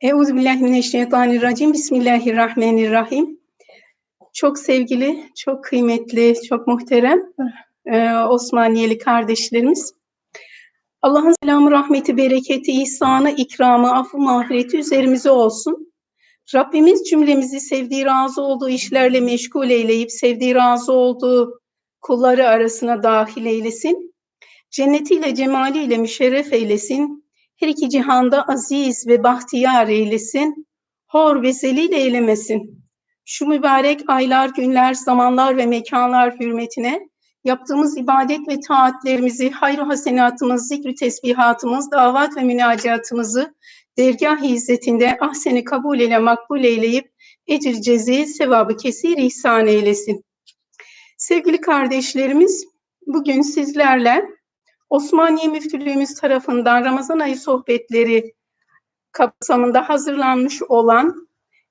Euzubillahimineşşeytanirracim. Bismillahirrahmanirrahim. Çok sevgili, çok kıymetli, çok muhterem e, Osmaniyeli kardeşlerimiz. Allah'ın selamı, rahmeti, bereketi, ihsanı, ikramı, affı, mağfireti üzerimize olsun. Rabbimiz cümlemizi sevdiği, razı olduğu işlerle meşgul eyleyip, sevdiği, razı olduğu kulları arasına dahil eylesin. Cennetiyle, cemaliyle müşerref eylesin her iki cihanda aziz ve bahtiyar eylesin, hor ve zelil eylemesin. Şu mübarek aylar, günler, zamanlar ve mekanlar hürmetine yaptığımız ibadet ve taatlerimizi, hayır hasenatımız, zikri tesbihatımız, davat ve münacatımızı dergah izzetinde ahseni kabul ile makbul eyleyip ecir cezi sevabı kesir ihsan eylesin. Sevgili kardeşlerimiz, bugün sizlerle Osmaniye Müftülüğümüz tarafından Ramazan ayı sohbetleri kapsamında hazırlanmış olan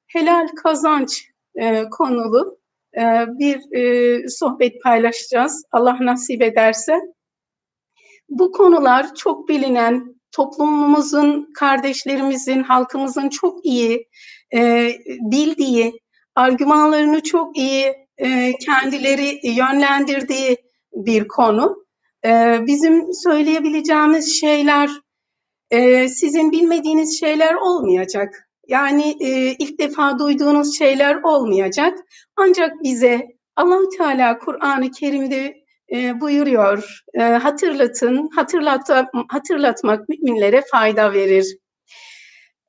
helal kazanç e, konulu e, bir e, sohbet paylaşacağız. Allah nasip ederse. Bu konular çok bilinen, toplumumuzun, kardeşlerimizin, halkımızın çok iyi e, bildiği, argümanlarını çok iyi e, kendileri yönlendirdiği bir konu. Ee, bizim söyleyebileceğimiz şeyler e, sizin bilmediğiniz şeyler olmayacak. Yani e, ilk defa duyduğunuz şeyler olmayacak. Ancak bize allah Teala Kur'an-ı Kerim'de e, buyuruyor, hatırlatın, hatırlat, hatırlatmak müminlere fayda verir.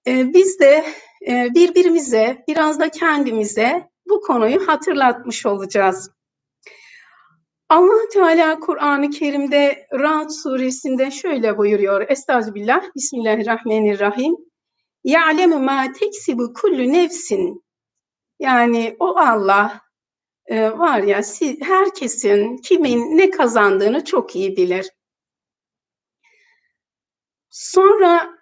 biz de birbirimize, biraz da kendimize bu konuyu hatırlatmış olacağız. Allah Teala Kur'an-ı Kerim'de Ra'd suresinde şöyle buyuruyor. Estağfirullah. Bismillahirrahmanirrahim. Ya'lemu ma teksibu kullu nefsin. Yani o Allah e, var ya herkesin kimin ne kazandığını çok iyi bilir. Sonra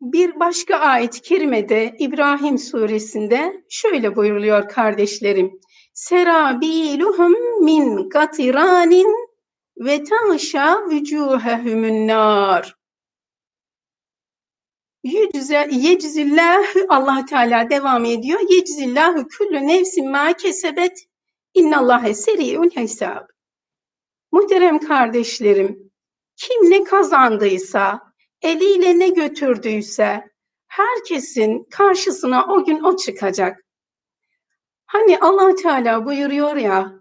bir başka ayet-i kerimede İbrahim suresinde şöyle buyuruluyor kardeşlerim serabiluhum min katiranin ve taşa vücuhehumun nar. Yeczillahu Allah Teala devam ediyor. Yeczillahu kullu nefsin ma kesebet innallâhe seri'ul hesab. Muhterem kardeşlerim, kim ne kazandıysa, eliyle ne götürdüyse, herkesin karşısına o gün o çıkacak. Hani allah Teala buyuruyor ya,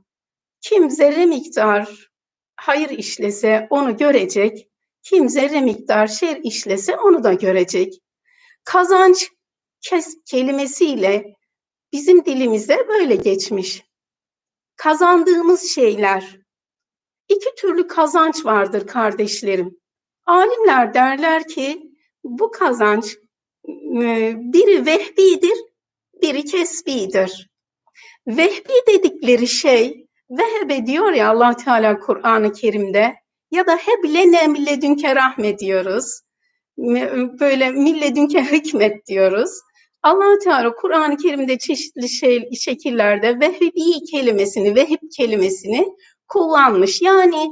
kim zerre miktar hayır işlese onu görecek, kim zerre miktar şer işlese onu da görecek. Kazanç kes kelimesiyle bizim dilimize böyle geçmiş. Kazandığımız şeyler, iki türlü kazanç vardır kardeşlerim. Alimler derler ki bu kazanç biri vehbidir, biri kesbidir. Vehbi dedikleri şey vehebe diyor ya Allah Teala Kur'an-ı Kerim'de ya da heblene milledünke rahmet diyoruz. Böyle milledünke hikmet diyoruz. Allah Teala Kur'an-ı Kerim'de çeşitli şey, şekillerde vehbi kelimesini, vehib kelimesini kullanmış. Yani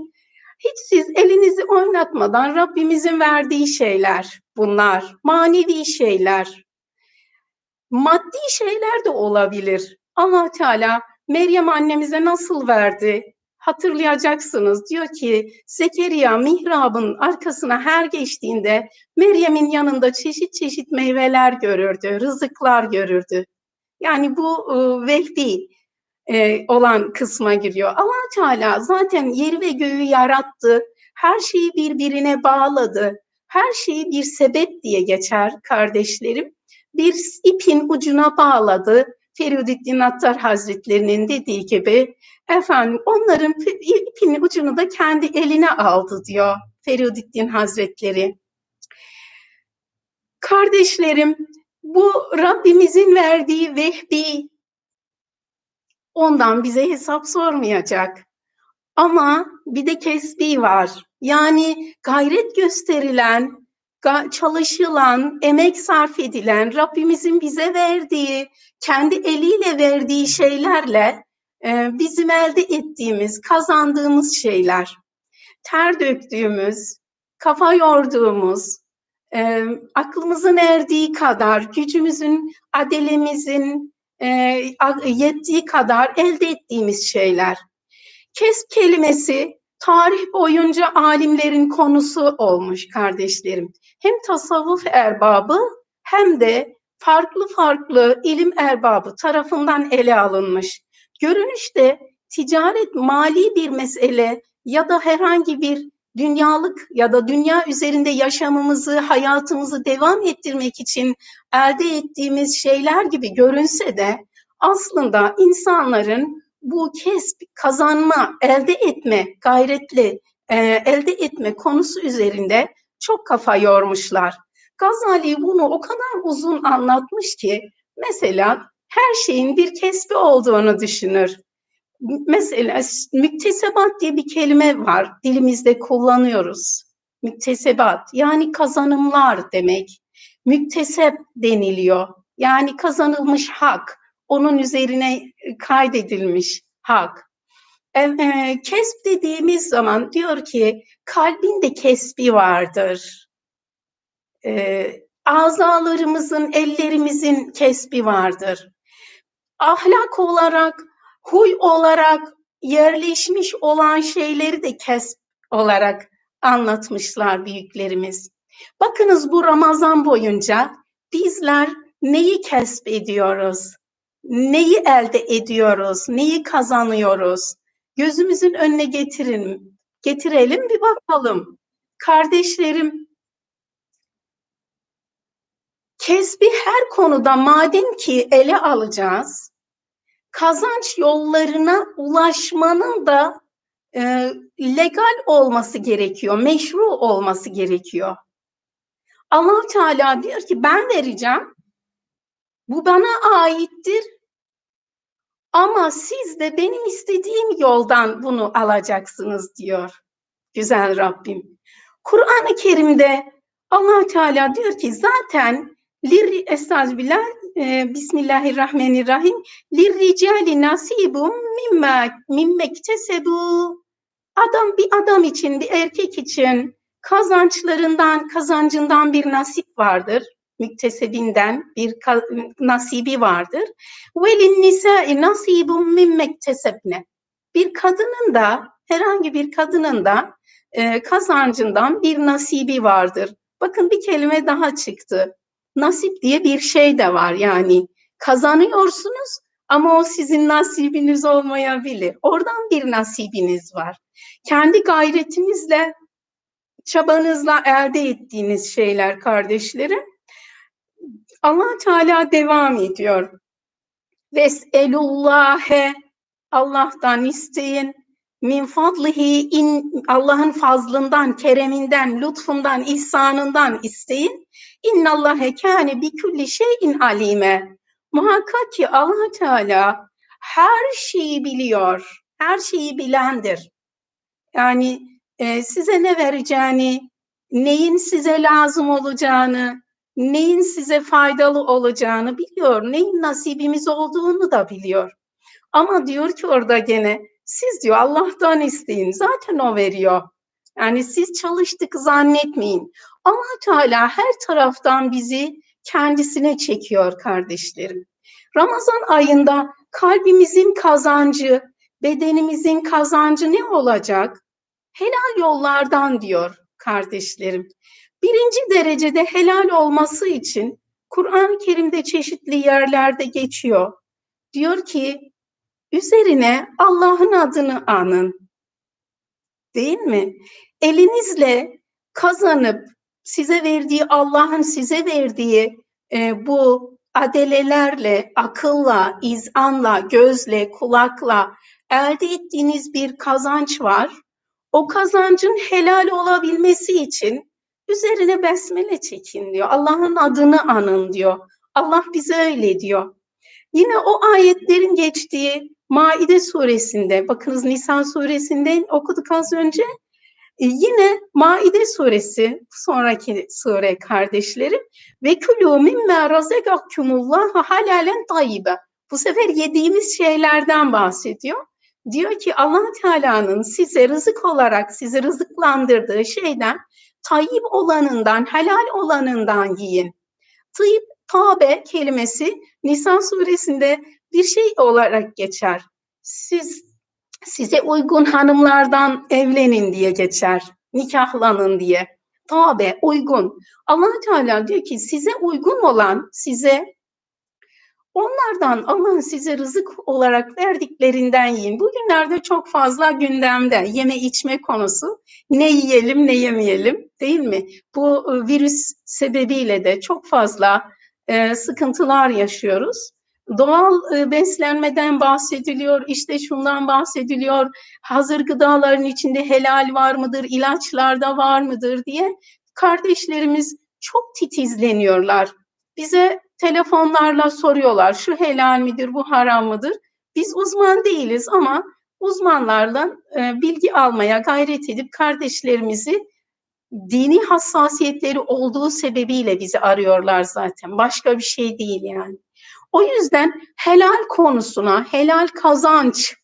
hiç siz elinizi oynatmadan Rabbimizin verdiği şeyler bunlar, manevi şeyler, maddi şeyler de olabilir allah Teala Meryem annemize nasıl verdi? Hatırlayacaksınız. Diyor ki Zekeriya mihrabın arkasına her geçtiğinde Meryem'in yanında çeşit çeşit meyveler görürdü, rızıklar görürdü. Yani bu e, vehbi e, olan kısma giriyor. allah Teala zaten yeri ve göğü yarattı. Her şeyi birbirine bağladı. Her şeyi bir sebep diye geçer kardeşlerim. Bir ipin ucuna bağladı Feridüddin Attar Hazretlerinin dediği gibi efendim onların ipinin ucunu da kendi eline aldı diyor Feridüddin Hazretleri. Kardeşlerim bu Rabbimizin verdiği vehbi ondan bize hesap sormayacak. Ama bir de kesbi var. Yani gayret gösterilen, çalışılan, emek sarf edilen, Rabbimizin bize verdiği, kendi eliyle verdiği şeylerle e, bizim elde ettiğimiz, kazandığımız şeyler, ter döktüğümüz, kafa yorduğumuz, e, aklımızın erdiği kadar, gücümüzün, adelemizin e, yettiği kadar elde ettiğimiz şeyler. Kesp kelimesi tarih boyunca alimlerin konusu olmuş kardeşlerim. Hem tasavvuf erbabı hem de farklı farklı ilim erbabı tarafından ele alınmış. Görünüşte ticaret mali bir mesele ya da herhangi bir dünyalık ya da dünya üzerinde yaşamımızı, hayatımızı devam ettirmek için elde ettiğimiz şeyler gibi görünse de aslında insanların bu kesp, kazanma, elde etme, gayretli elde etme konusu üzerinde çok kafa yormuşlar. Gazali bunu o kadar uzun anlatmış ki mesela her şeyin bir kesbi olduğunu düşünür mesela müktesebat diye bir kelime var. Dilimizde kullanıyoruz. Müktesebat yani kazanımlar demek. Müktesep deniliyor. Yani kazanılmış hak. Onun üzerine kaydedilmiş hak. E, kesp dediğimiz zaman diyor ki kalbin de kesbi vardır. E, azalarımızın, ellerimizin kesbi vardır. Ahlak olarak huy olarak yerleşmiş olan şeyleri de kesp olarak anlatmışlar büyüklerimiz. Bakınız bu Ramazan boyunca bizler neyi kesp ediyoruz? Neyi elde ediyoruz? Neyi kazanıyoruz? Gözümüzün önüne getirin, getirelim bir bakalım. Kardeşlerim, kesbi her konuda madem ki ele alacağız, kazanç yollarına ulaşmanın da e, legal olması gerekiyor, meşru olması gerekiyor. Allah Teala diyor ki ben vereceğim. Bu bana aittir. Ama siz de benim istediğim yoldan bunu alacaksınız diyor güzel Rabbim. Kur'an-ı Kerim'de Allah Teala diyor ki zaten lir estağfirullah e, Bismillahirrahmanirrahim. Lirricali nasibum mimma mimmektesebu. Adam bir adam için, bir erkek için kazançlarından, kazancından bir nasip vardır. Müktesebinden bir nasibi vardır. Velin nisai nasibum mimmektesebne. Bir kadının da, herhangi bir kadının da e, kazancından bir nasibi vardır. Bakın bir kelime daha çıktı nasip diye bir şey de var yani kazanıyorsunuz ama o sizin nasibiniz olmayabilir. Oradan bir nasibiniz var. Kendi gayretinizle, çabanızla elde ettiğiniz şeyler kardeşlerim. Allah Teala devam ediyor. Veselullâhe Allah'tan isteyin min fadlihi in Allah'ın fazlından, kereminden, lütfundan, ihsanından isteyin. İnnallâhe kâne bi kulli şeyin alime. Muhakkak ki Allah Teala her şeyi biliyor. Her şeyi bilendir. Yani e, size ne vereceğini, neyin size lazım olacağını, neyin size faydalı olacağını biliyor. Neyin nasibimiz olduğunu da biliyor. Ama diyor ki orada gene siz diyor Allah'tan isteyin. Zaten o veriyor. Yani siz çalıştık zannetmeyin. Allah Teala her taraftan bizi kendisine çekiyor kardeşlerim. Ramazan ayında kalbimizin kazancı, bedenimizin kazancı ne olacak? Helal yollardan diyor kardeşlerim. Birinci derecede helal olması için Kur'an-ı Kerim'de çeşitli yerlerde geçiyor. Diyor ki Üzerine Allah'ın adını anın. Değil mi? Elinizle kazanıp size verdiği Allah'ın size verdiği e, bu adelelerle, akılla, izanla, gözle, kulakla elde ettiğiniz bir kazanç var. O kazancın helal olabilmesi için üzerine besmele çekin diyor. Allah'ın adını anın diyor. Allah bize öyle diyor. Yine o ayetlerin geçtiği Maide suresinde, bakınız Nisan suresinde okuduk az önce. E, yine Maide suresi, sonraki sure kardeşlerim. Ve külû mimmâ razekakkumullah halalen tayyibe. Bu sefer yediğimiz şeylerden bahsediyor. Diyor ki allah Teala'nın size rızık olarak sizi rızıklandırdığı şeyden tayyip olanından, helal olanından yiyin. Tayyip, tabe kelimesi Nisan suresinde bir şey olarak geçer. Siz size uygun hanımlardan evlenin diye geçer. Nikahlanın diye. Tabe, uygun. allah Teala diyor ki size uygun olan, size Onlardan Allah'ın size rızık olarak verdiklerinden yiyin. Bugünlerde çok fazla gündemde yeme içme konusu. Ne yiyelim ne yemeyelim değil mi? Bu e, virüs sebebiyle de çok fazla e, sıkıntılar yaşıyoruz. Doğal e, beslenmeden bahsediliyor, işte şundan bahsediliyor, hazır gıdaların içinde helal var mıdır, ilaçlarda var mıdır diye kardeşlerimiz çok titizleniyorlar. Bize telefonlarla soruyorlar şu helal midir, bu haram mıdır? Biz uzman değiliz ama uzmanlarla e, bilgi almaya gayret edip kardeşlerimizi dini hassasiyetleri olduğu sebebiyle bizi arıyorlar zaten. Başka bir şey değil yani. O yüzden helal konusuna, helal kazanç,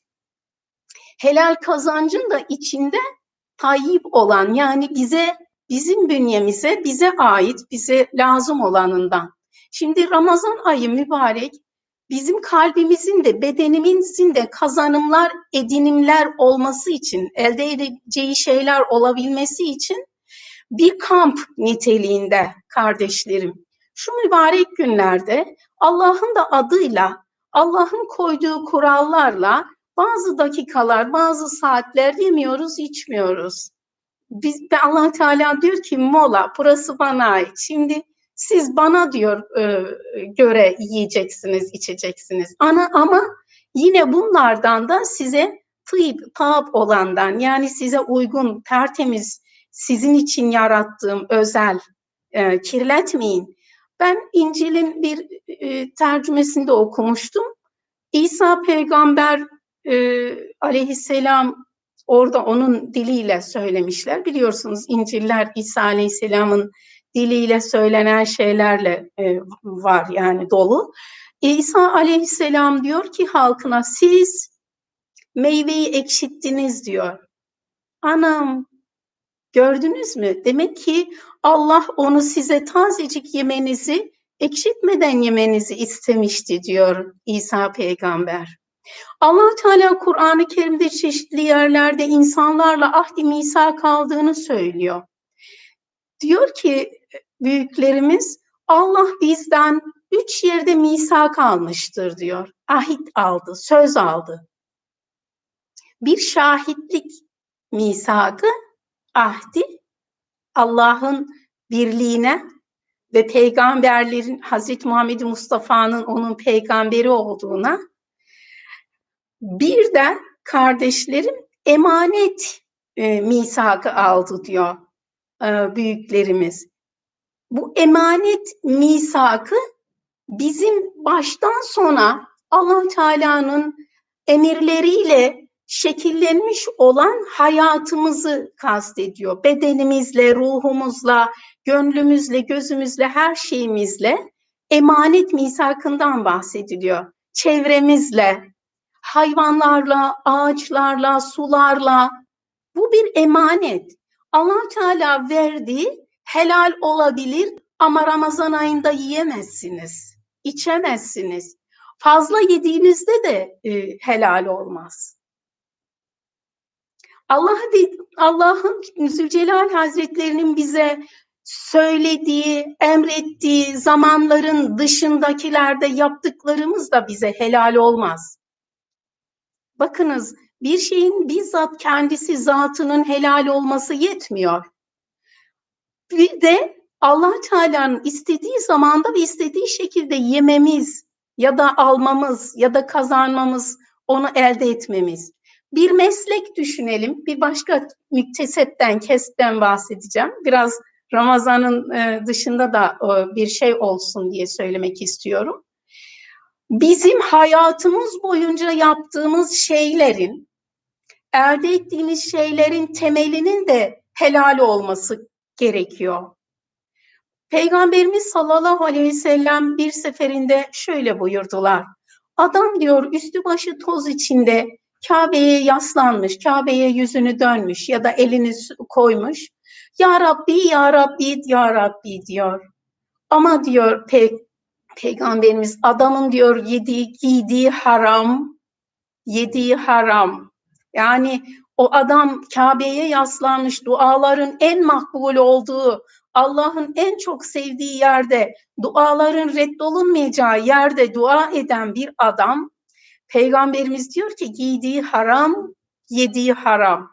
helal kazancın da içinde tayyip olan yani bize, bizim bünyemize, bize ait, bize lazım olanından Şimdi Ramazan ayı mübarek bizim kalbimizin de bedenimizin de kazanımlar, edinimler olması için, elde edeceği şeyler olabilmesi için bir kamp niteliğinde kardeşlerim. Şu mübarek günlerde Allah'ın da adıyla, Allah'ın koyduğu kurallarla bazı dakikalar, bazı saatler yemiyoruz, içmiyoruz. Biz, Allah Teala diyor ki mola, burası bana ait. Şimdi siz bana diyor e, göre yiyeceksiniz, içeceksiniz. Ana ama yine bunlardan da size tıyıp, taap olandan yani size uygun, tertemiz, sizin için yarattığım özel, e, kirletmeyin. Ben İncil'in bir e, tercümesinde okumuştum. İsa peygamber e, aleyhisselam orada onun diliyle söylemişler. Biliyorsunuz İncil'ler İsa aleyhisselamın diliyle söylenen şeylerle e, var yani dolu. İsa aleyhisselam diyor ki halkına siz meyveyi ekşittiniz diyor. Anam gördünüz mü? Demek ki Allah onu size tazecik yemenizi ekşitmeden yemenizi istemişti diyor İsa peygamber. Allah Teala Kur'an-ı Kerim'de çeşitli yerlerde insanlarla ahdi misa kaldığını söylüyor. Diyor ki büyüklerimiz Allah bizden üç yerde misak almıştır diyor. Ahit aldı, söz aldı. Bir şahitlik misakı, ahdi Allah'ın birliğine ve peygamberlerin Hazreti Muhammed Mustafa'nın onun peygamberi olduğuna bir de kardeşlerim emanet e, misakı aldı diyor e, büyüklerimiz bu emanet misakı bizim baştan sona Allah Teala'nın emirleriyle şekillenmiş olan hayatımızı kastediyor. Bedenimizle, ruhumuzla, gönlümüzle, gözümüzle, her şeyimizle emanet misakından bahsediliyor. Çevremizle, hayvanlarla, ağaçlarla, sularla bu bir emanet. Allah Teala verdiği helal olabilir ama Ramazan ayında yiyemezsiniz, içemezsiniz. Fazla yediğinizde de e, helal olmaz. Allah Allah'ın Zülcelal Hazretlerinin bize söylediği, emrettiği zamanların dışındakilerde yaptıklarımız da bize helal olmaz. Bakınız bir şeyin bizzat kendisi zatının helal olması yetmiyor. Bir de Allah Teala'nın istediği zamanda ve istediği şekilde yememiz ya da almamız ya da kazanmamız, onu elde etmemiz. Bir meslek düşünelim. Bir başka müktesepten, kesipten bahsedeceğim. Biraz Ramazan'ın e, dışında da e, bir şey olsun diye söylemek istiyorum. Bizim hayatımız boyunca yaptığımız şeylerin, elde ettiğimiz şeylerin temelinin de helal olması gerekiyor. Peygamberimiz sallallahu aleyhi ve sellem bir seferinde şöyle buyurdular. Adam diyor üstü başı toz içinde Kabe'ye yaslanmış, Kabe'ye yüzünü dönmüş ya da elini koymuş. Ya Rabbi, Ya Rabbi, Ya Rabbi diyor. Ama diyor pe Peygamberimiz adamın diyor yediği, giydiği haram, yediği haram. Yani o adam Kabe'ye yaslanmış duaların en makbul olduğu, Allah'ın en çok sevdiği yerde, duaların reddolunmayacağı yerde dua eden bir adam, Peygamberimiz diyor ki giydiği haram, yediği haram.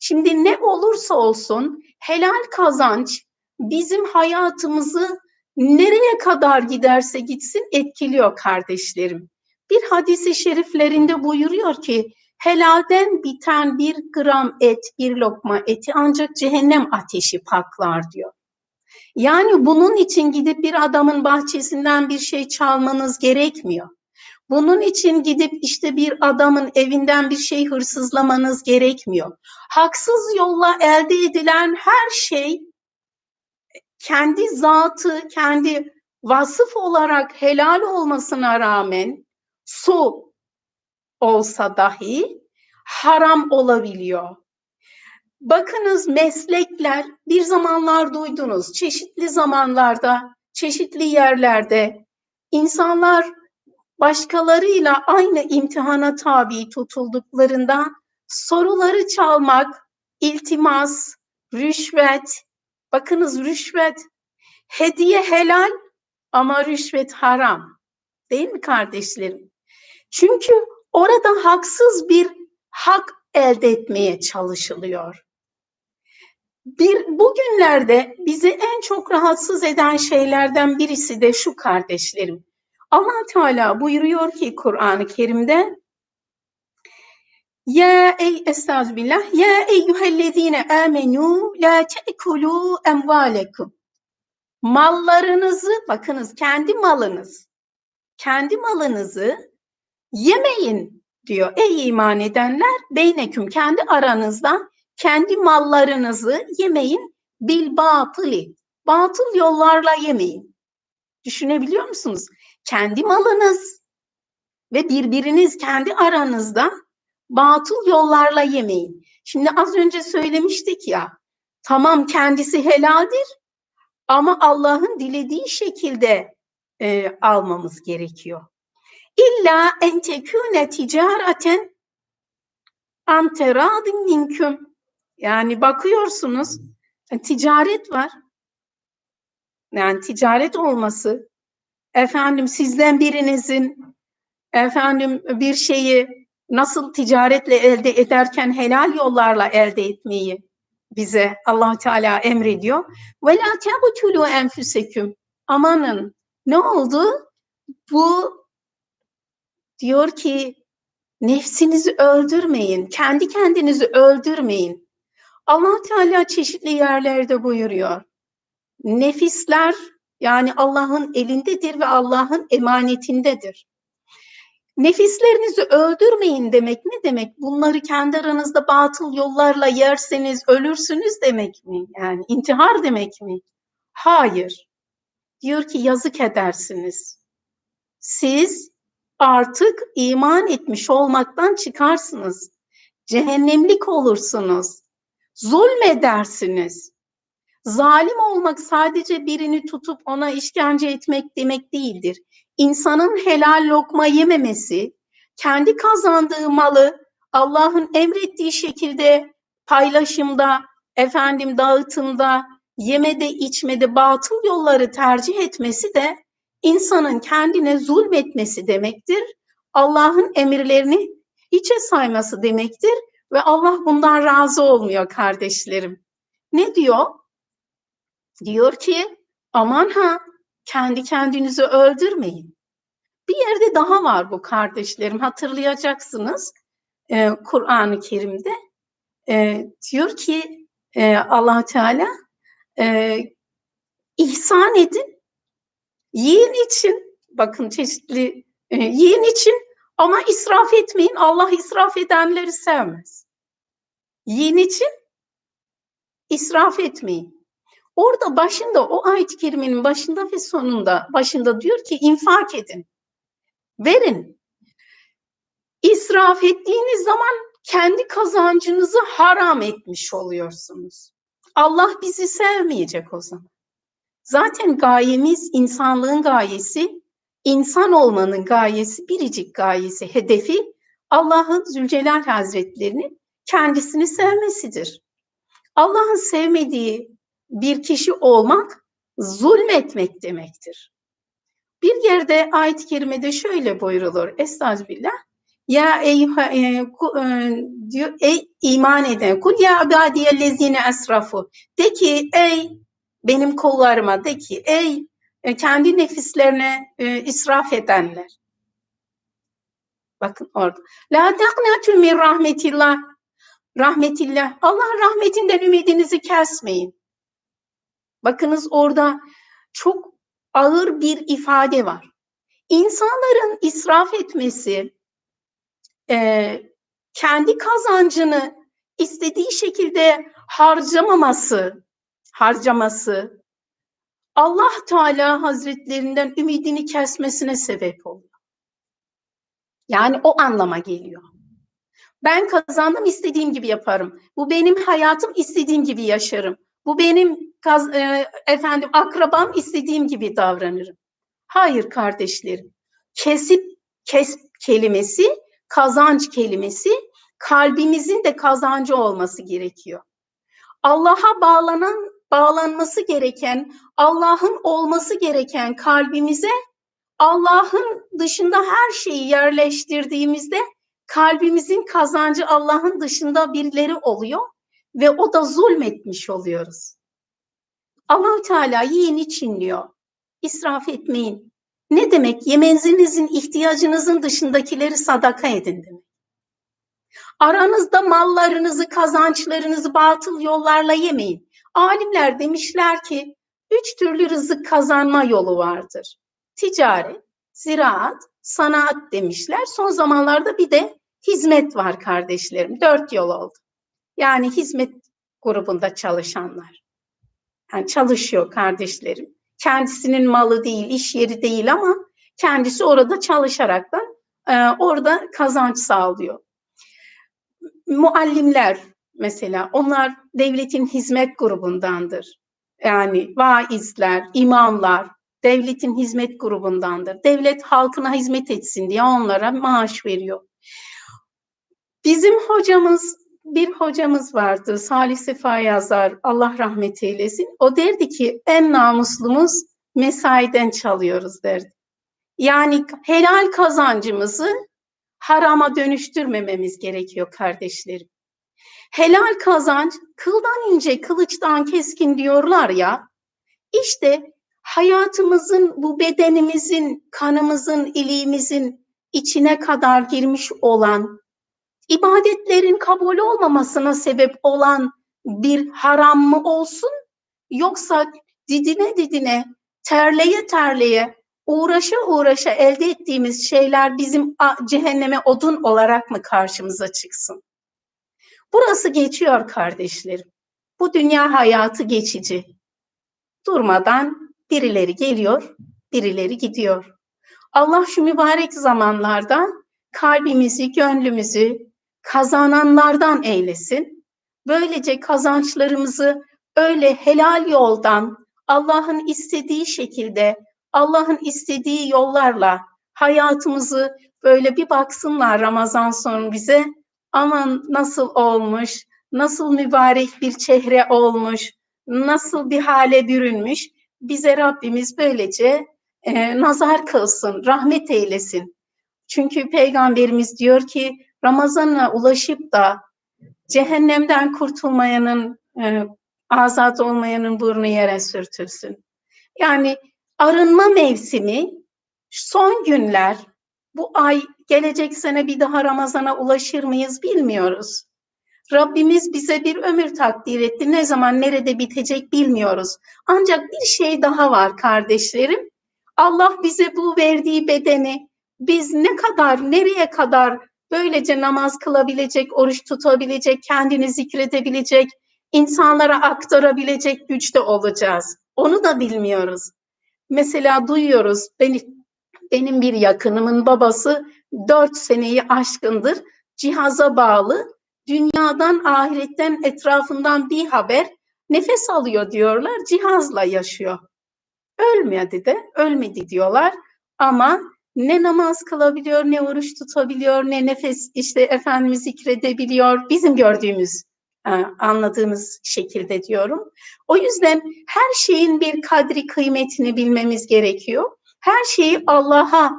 Şimdi ne olursa olsun helal kazanç bizim hayatımızı nereye kadar giderse gitsin etkiliyor kardeşlerim. Bir hadisi şeriflerinde buyuruyor ki helalden biten bir gram et, bir lokma eti ancak cehennem ateşi paklar diyor. Yani bunun için gidip bir adamın bahçesinden bir şey çalmanız gerekmiyor. Bunun için gidip işte bir adamın evinden bir şey hırsızlamanız gerekmiyor. Haksız yolla elde edilen her şey kendi zatı, kendi vasıf olarak helal olmasına rağmen su olsa dahi haram olabiliyor. Bakınız meslekler bir zamanlar duydunuz çeşitli zamanlarda, çeşitli yerlerde insanlar başkalarıyla aynı imtihana tabi tutulduklarında soruları çalmak, iltimas, rüşvet, bakınız rüşvet, hediye helal ama rüşvet haram. Değil mi kardeşlerim? Çünkü orada haksız bir hak elde etmeye çalışılıyor. Bir bugünlerde bizi en çok rahatsız eden şeylerden birisi de şu kardeşlerim. Allah Teala buyuruyor ki Kur'an-ı Kerim'de Ya ey estağfirullah ya eyyühellezine amenu la te'kulu emvalekum mallarınızı bakınız kendi malınız kendi malınızı yemeyin diyor. Ey iman edenler beyneküm kendi aranızda kendi mallarınızı yemeyin bil batıli. Batıl yollarla yemeyin. Düşünebiliyor musunuz? Kendi malınız ve birbiriniz kendi aranızda batıl yollarla yemeyin. Şimdi az önce söylemiştik ya, tamam kendisi helaldir ama Allah'ın dilediği şekilde e, almamız gerekiyor. İlla en tekune ticareten anteradin minküm. Yani bakıyorsunuz ticaret var. Yani ticaret olması efendim sizden birinizin efendim bir şeyi nasıl ticaretle elde ederken helal yollarla elde etmeyi bize Allah Teala emrediyor. Ve la tebtulu enfuseküm. Amanın ne oldu? Bu diyor ki nefsinizi öldürmeyin, kendi kendinizi öldürmeyin. Allah Teala çeşitli yerlerde buyuruyor. Nefisler yani Allah'ın elindedir ve Allah'ın emanetindedir. Nefislerinizi öldürmeyin demek ne demek? Bunları kendi aranızda batıl yollarla yerseniz ölürsünüz demek mi? Yani intihar demek mi? Hayır. Diyor ki yazık edersiniz. Siz artık iman etmiş olmaktan çıkarsınız. Cehennemlik olursunuz. Zulmedersiniz. Zalim olmak sadece birini tutup ona işkence etmek demek değildir. İnsanın helal lokma yememesi, kendi kazandığı malı Allah'ın emrettiği şekilde paylaşımda, efendim dağıtımda, yemede, içmede batıl yolları tercih etmesi de insanın kendine zulmetmesi demektir. Allah'ın emirlerini hiçe sayması demektir ve Allah bundan razı olmuyor kardeşlerim. Ne diyor? Diyor ki aman ha kendi kendinizi öldürmeyin. Bir yerde daha var bu kardeşlerim hatırlayacaksınız ee, Kur'an-ı Kerim'de e, diyor ki e, allah Teala e, ihsan edin yiyin için bakın çeşitli e, yiyin için ama israf etmeyin Allah israf edenleri sevmez. Yiyin için israf etmeyin. Orada başında o ayet-i kerimenin başında ve sonunda başında diyor ki infak edin. Verin. İsraf ettiğiniz zaman kendi kazancınızı haram etmiş oluyorsunuz. Allah bizi sevmeyecek o zaman. Zaten gayemiz, insanlığın gayesi, insan olmanın gayesi, biricik gayesi, hedefi Allah'ın Zülcelal Hazretlerinin kendisini sevmesidir. Allah'ın sevmediği bir kişi olmak zulmetmek demektir. Bir yerde ayet-i kerimede şöyle buyrulur. Estağfirullah. Ya ey, e, e, ey iman eden kul ya ibadiyellezine esrafu. De ki ey benim kullarıma de ki ey e, kendi nefislerine e, israf edenler. Bakın orada. La taqnatu min rahmetillah. Rahmetillah. Allah rahmetinden ümidinizi kesmeyin. Bakınız orada çok ağır bir ifade var. İnsanların israf etmesi, e, kendi kazancını istediği şekilde harcamaması, harcaması, Allah Teala Hazretlerinden ümidini kesmesine sebep oluyor. Yani o anlama geliyor. Ben kazandım istediğim gibi yaparım. Bu benim hayatım istediğim gibi yaşarım. Bu benim kaz, e, efendim akrabam istediğim gibi davranırım. Hayır kardeşlerim. Kesip kes kelimesi, kazanç kelimesi kalbimizin de kazancı olması gerekiyor. Allah'a bağlanan bağlanması gereken, Allah'ın olması gereken kalbimize Allah'ın dışında her şeyi yerleştirdiğimizde kalbimizin kazancı Allah'ın dışında birileri oluyor ve o da zulmetmiş oluyoruz. allah Teala yiyin için diyor. İsraf etmeyin. Ne demek? Yemenizin ihtiyacınızın dışındakileri sadaka edin demek. Aranızda mallarınızı, kazançlarınızı batıl yollarla yemeyin. Alimler demişler ki üç türlü rızık kazanma yolu vardır. Ticaret, ziraat, sanat demişler. Son zamanlarda bir de hizmet var kardeşlerim. Dört yol oldu. Yani hizmet grubunda çalışanlar. Yani çalışıyor kardeşlerim. Kendisinin malı değil, iş yeri değil ama kendisi orada çalışarak da e, orada kazanç sağlıyor. Muallimler mesela onlar devletin hizmet grubundandır. Yani vaizler, imamlar devletin hizmet grubundandır. Devlet halkına hizmet etsin diye onlara maaş veriyor. Bizim hocamız bir hocamız vardı Salih Sefa yazar Allah rahmet eylesin. O derdi ki en namuslumuz mesaiden çalıyoruz derdi. Yani helal kazancımızı harama dönüştürmememiz gerekiyor kardeşlerim. Helal kazanç kıldan ince, kılıçtan keskin diyorlar ya. İşte hayatımızın, bu bedenimizin, kanımızın, iliğimizin içine kadar girmiş olan, ibadetlerin kabul olmamasına sebep olan bir haram mı olsun? Yoksa didine didine, terleye terleye, uğraşa uğraşa elde ettiğimiz şeyler bizim cehenneme odun olarak mı karşımıza çıksın? Burası geçiyor kardeşlerim. Bu dünya hayatı geçici. Durmadan birileri geliyor, birileri gidiyor. Allah şu mübarek zamanlarda kalbimizi, gönlümüzü kazananlardan eylesin. Böylece kazançlarımızı öyle helal yoldan, Allah'ın istediği şekilde, Allah'ın istediği yollarla hayatımızı böyle bir baksınlar Ramazan sonu bize aman nasıl olmuş, nasıl mübarek bir çehre olmuş, nasıl bir hale bürünmüş. Bize Rabbimiz böylece e, nazar kılsın, rahmet eylesin. Çünkü Peygamberimiz diyor ki Ramazan'a ulaşıp da cehennemden kurtulmayanın, e, azat olmayanın burnu yere sürtülsün. Yani arınma mevsimi son günler, bu ay gelecek sene bir daha Ramazan'a ulaşır mıyız bilmiyoruz. Rabbimiz bize bir ömür takdir etti. Ne zaman nerede bitecek bilmiyoruz. Ancak bir şey daha var kardeşlerim. Allah bize bu verdiği bedeni biz ne kadar, nereye kadar böylece namaz kılabilecek, oruç tutabilecek, kendini zikredebilecek, insanlara aktarabilecek güçte olacağız. Onu da bilmiyoruz. Mesela duyuyoruz, benim, benim bir yakınımın babası dört seneyi aşkındır cihaza bağlı dünyadan ahiretten etrafından bir haber Nefes alıyor diyorlar, cihazla yaşıyor. Ölmedi de, ölmedi diyorlar ama ne namaz kılabiliyor, ne oruç tutabiliyor, ne nefes işte Efendimiz zikredebiliyor. Bizim gördüğümüz, e, anladığımız şekilde diyorum. O yüzden her şeyin bir kadri kıymetini bilmemiz gerekiyor. Her şeyi Allah'a,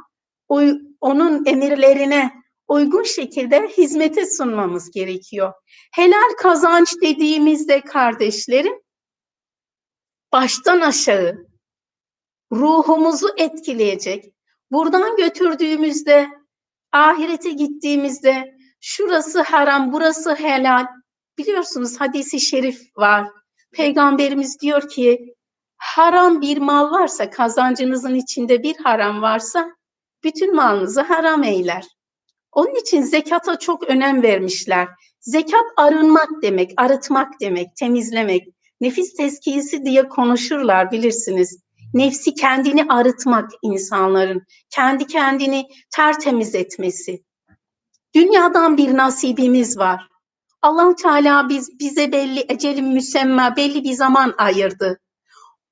onun emirlerine uygun şekilde hizmete sunmamız gerekiyor. Helal kazanç dediğimizde kardeşlerim, baştan aşağı ruhumuzu etkileyecek, Buradan götürdüğümüzde, ahirete gittiğimizde şurası haram, burası helal. Biliyorsunuz hadisi şerif var. Peygamberimiz diyor ki haram bir mal varsa, kazancınızın içinde bir haram varsa bütün malınızı haram eyler. Onun için zekata çok önem vermişler. Zekat arınmak demek, arıtmak demek, temizlemek. Nefis tezkiyesi diye konuşurlar bilirsiniz nefsi kendini arıtmak insanların, kendi kendini tertemiz etmesi. Dünyadan bir nasibimiz var. allah Teala biz bize belli ecelin müsemma belli bir zaman ayırdı.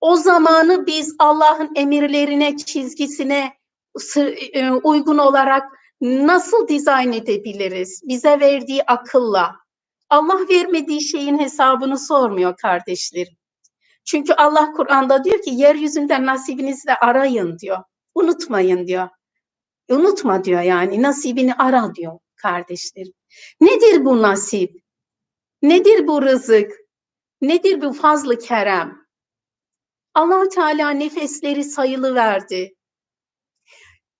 O zamanı biz Allah'ın emirlerine, çizgisine uygun olarak nasıl dizayn edebiliriz? Bize verdiği akılla. Allah vermediği şeyin hesabını sormuyor kardeşlerim. Çünkü Allah Kur'an'da diyor ki yeryüzünden nasibinizi de arayın diyor. Unutmayın diyor. Unutma diyor yani nasibini ara diyor kardeşlerim. Nedir bu nasip? Nedir bu rızık? Nedir bu fazlı kerem? allah Teala nefesleri sayılı verdi.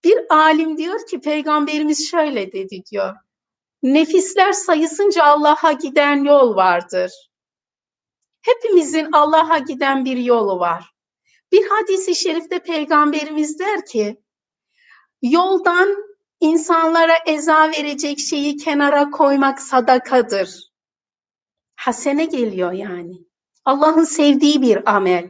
Bir alim diyor ki peygamberimiz şöyle dedi diyor. Nefisler sayısınca Allah'a giden yol vardır. Hepimizin Allah'a giden bir yolu var. Bir hadisi şerifte peygamberimiz der ki, yoldan insanlara eza verecek şeyi kenara koymak sadakadır. Hasene geliyor yani. Allah'ın sevdiği bir amel.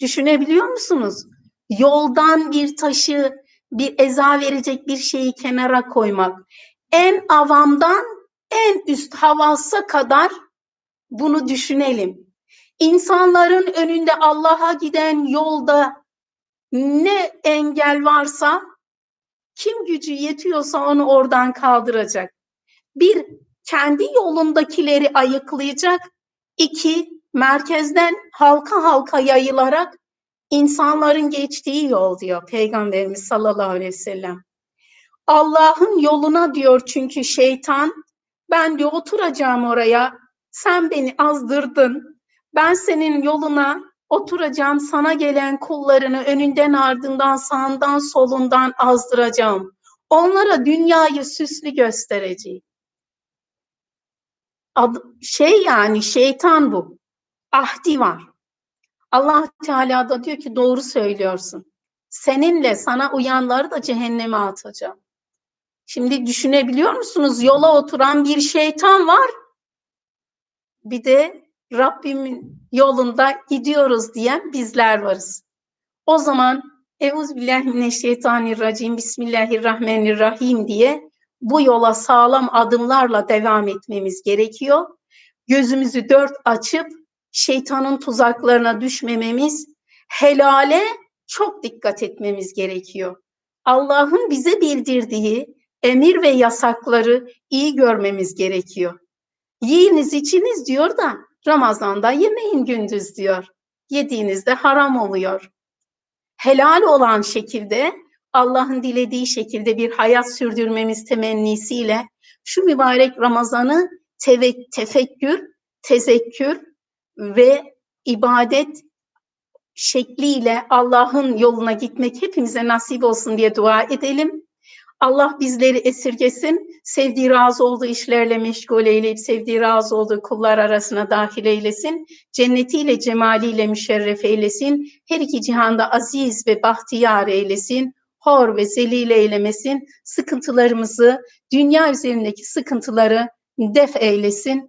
Düşünebiliyor musunuz? Yoldan bir taşı, bir eza verecek bir şeyi kenara koymak. En avamdan en üst havasa kadar bunu düşünelim. İnsanların önünde Allah'a giden yolda ne engel varsa kim gücü yetiyorsa onu oradan kaldıracak. Bir, kendi yolundakileri ayıklayacak. İki, merkezden halka halka yayılarak insanların geçtiği yol diyor Peygamberimiz sallallahu aleyhi ve sellem. Allah'ın yoluna diyor çünkü şeytan ben diyor oturacağım oraya sen beni azdırdın. Ben senin yoluna oturacağım. Sana gelen kullarını önünden ardından sağından solundan azdıracağım. Onlara dünyayı süslü göstereceğim. Ad, şey yani şeytan bu. Ahdi var. Allah Teala da diyor ki doğru söylüyorsun. Seninle sana uyanları da cehenneme atacağım. Şimdi düşünebiliyor musunuz? Yola oturan bir şeytan var bir de Rabbimin yolunda gidiyoruz diyen bizler varız. O zaman Euzubillahimineşşeytanirracim Bismillahirrahmanirrahim diye bu yola sağlam adımlarla devam etmemiz gerekiyor. Gözümüzü dört açıp şeytanın tuzaklarına düşmememiz, helale çok dikkat etmemiz gerekiyor. Allah'ın bize bildirdiği emir ve yasakları iyi görmemiz gerekiyor. Yiyiniz içiniz diyor da Ramazan'da yemeyin gündüz diyor. Yediğinizde haram oluyor. Helal olan şekilde Allah'ın dilediği şekilde bir hayat sürdürmemiz temennisiyle şu mübarek Ramazan'ı tefekkür, tezekkür ve ibadet şekliyle Allah'ın yoluna gitmek hepimize nasip olsun diye dua edelim. Allah bizleri esirgesin, sevdiği razı olduğu işlerle meşgul eyleyip sevdiği razı olduğu kullar arasına dahil eylesin. Cennetiyle, cemaliyle müşerref eylesin. Her iki cihanda aziz ve bahtiyar eylesin. Hor ve zelil eylemesin. Sıkıntılarımızı, dünya üzerindeki sıkıntıları def eylesin.